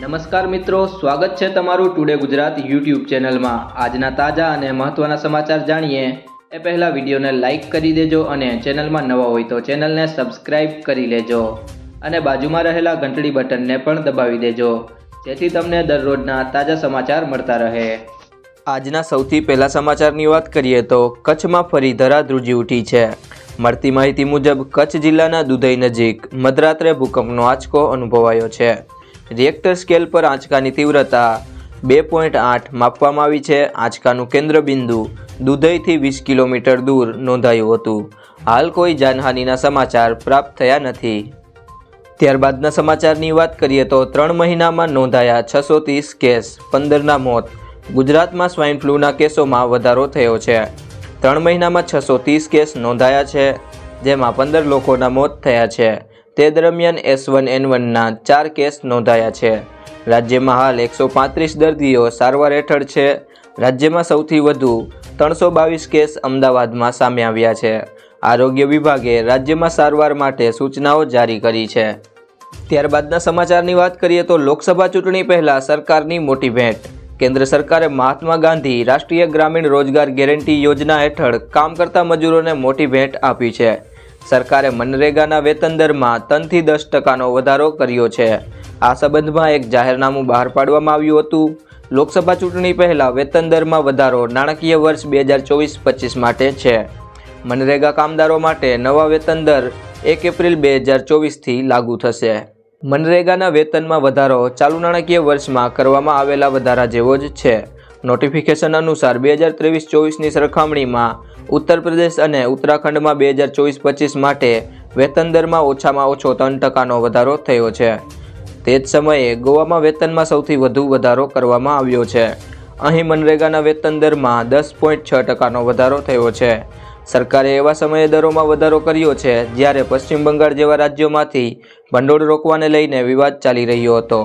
નમસ્કાર મિત્રો, સ્વાગત છે તમારું ટુડે ગુજરાત યુટ્યુબ ચેનલમાં. આજના તાજા અને મહત્વના સમાચાર જાણીએ. એ પહેલાં વિડીયોને લાઇક કરી દેજો અને ચેનલમાં નવા હોય તો ચેનલને સબસ્ક્રાઇબ કરી લેજો. અને બાજુમાં રહેલા ઘંટડી બટનને પણ દબાવી દેજો. જેથી તમને દરરોજના તાજા સમાચાર મળતા રહે. આજના સૌથી પહેલા સમાચારની વાત કરીએ તો કચ્છમાં ફરી ધરાધ્રુજી ઉઠી છે. મળતી માહિતી મુજબ કચ્છ જિલ્લાના દુધઈ નજીક મધરાત્રે ભૂકંપનો આંચકો અનુભવાયો છે. રિએક્ટર સ્કેલ પર આંચકાની તીવ્રતા બે પોઈન્ટ આઠ માપવામાં આવી છે. આંચકાનું કેન્દ્ર બિંદુ દુધઈથી વીસ કિલોમીટર દૂર નોંધાયું હતું. હાલ કોઈ જાનહાનિના સમાચાર પ્રાપ્ત થયા નથી. ત્યારબાદના સમાચારની વાત કરીએ તો ત્રણ મહિનામાં નોંધાયા છસો ત્રીસ કેસ, પંદરના મોત. ગુજરાતમાં સ્વાઇન ફ્લૂના કેસોમાં વધારો થયો છે. ત્રણ મહિનામાં છસો ત્રીસ કેસ નોંધાયા છે, જેમાં પંદર લોકોના મોત થયા છે. તે દરમિયાન એસ વન એન વનના ચાર કેસ નોંધાયા છે. રાજ્યમાં હાલ એકસો પાંત્રીસ દર્દીઓ સારવાર હેઠળ છે. રાજ્યમાં સૌથી વધુ ત્રણસો બાવીસ કેસ અમદાવાદમાં સામે આવ્યા છે. આરોગ્ય વિભાગે રાજ્યમાં સારવાર માટે સૂચનાઓ જારી કરી છે. ત્યારબાદના સમાચારની વાત કરીએ તો લોકસભા ચૂંટણી પહેલાં સરકારની મોટી ભેટ. કેન્દ્ર સરકારે મહાત્મા ગાંધી રાષ્ટ્રીય ગ્રામીણ રોજગાર ગેરંટી યોજના હેઠળ કામ કરતા મજૂરોને મોટી ભેટ આપી છે. સરકારે મનરેગાના વેતન દરમાં ત્રણથી દસ ટકાનો વધારો કર્યો છે. આ સંબંધમાં એક જાહેરનામું બહાર પાડવામાં આવ્યું હતું. લોકસભા ચૂંટણી પહેલાં વેતન દરમાં વધારો નાણાકીય વર્ષ બે હજાર ચોવીસ પચીસ માટે છે. મનરેગા કામદારો માટે નવા વેતન દર એક એપ્રિલ બે હજાર ચોવીસથી લાગુ થશે. મનરેગાના વેતનમાં વધારો ચાલુ નાણાકીય વર્ષમાં કરવામાં આવેલા વધારા જેવો જ છે. નોટિફિકેશન અનુસાર બે હજાર ત્રેવીસ ચોવીસની સરખામણીમાં ઉત્તર પ્રદેશ અને ઉત્તરાખંડમાં બે હજાર ચોવીસ પચીસ માટે વેતન દરમાં ઓછામાં ઓછો ત્રણ ટકાનો વધારો થયો છે. તે જ સમયે ગોવામાં વેતનમાં સૌથી વધુ વધારો કરવામાં આવ્યો છે. અહીં મનરેગાના વેતન દરમાં દસ પોઈન્ટ છ ટકાનો વધારો થયો છે. સરકારે એવા સમયે દરોમાં વધારો કર્યો છે જ્યારે પશ્ચિમ બંગાળ જેવા રાજ્યોમાંથી ભંડોળ રોકવાને લઈને વિવાદ ચાલી રહ્યો હતો.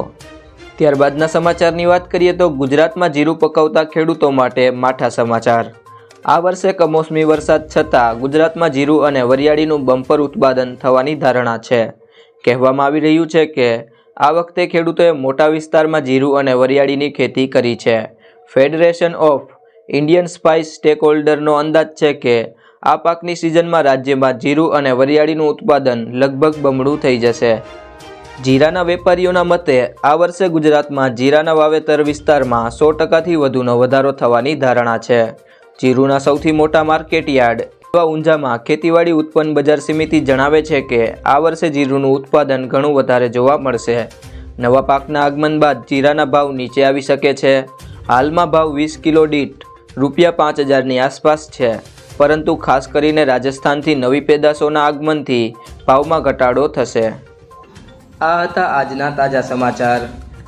ત્યારબાદના સમાચારની વાત કરીએ તો ગુજરાતમાં જીરું પકવતા ખેડૂતો માટે માઠા સમાચાર. આ વર્ષે કમોસમી વરસાદ છતાં ગુજરાતમાં જીરું અને વરિયાળીનું બમ્પર ઉત્પાદન થવાની ધારણા છે. કહેવામાં આવી રહ્યું છે કે, આ વખતે ખેડૂતોએ મોટા વિસ્તારમાં જીરું અને વરિયાળીની ખેતી કરી છે. ફેડરેશન ઓફ ઇન્ડિયન સ્પાઇસ સ્ટેકહોલ્ડરનો અંદાજ છે કે, આ પાકની સિઝનમાં રાજ્યમાં જીરું અને વરિયાળીનું ઉત્પાદન લગભગ બમણું થઈ જશે. જીરાના વેપારીઓના મતે, આ વર્ષે ગુજરાતમાં જીરાના વાવેતર વિસ્તારમાં સો ટકાથી વધુનો વધારો થવાની ધારણા છે. જીરુના સૌથી મોટા માર્કેટ યાર્ડ. એવા ઊંઝામાં ખેતીવાડી ઉત્પન્ન બજાર સમિતિ જણાવે છે કે, આ વર્ષે જીરુનું ઉત્પાદન ઘણું વધારે જોવા મળશે. નવા પાકના આગમન બાદ જીરાના ભાવ નીચે આવી શકે છે. હાલમાં ભાવ વીસ કિલો દીઠ રૂપિયા પાંચ હજારની આસપાસ છે. પરંતુ ખાસ કરીને રાજસ્થાનથી નવી પેદાશોના આગમનથી ભાવમાં ઘટાડો થશે. આ હતા આજના તાજા સમાચાર.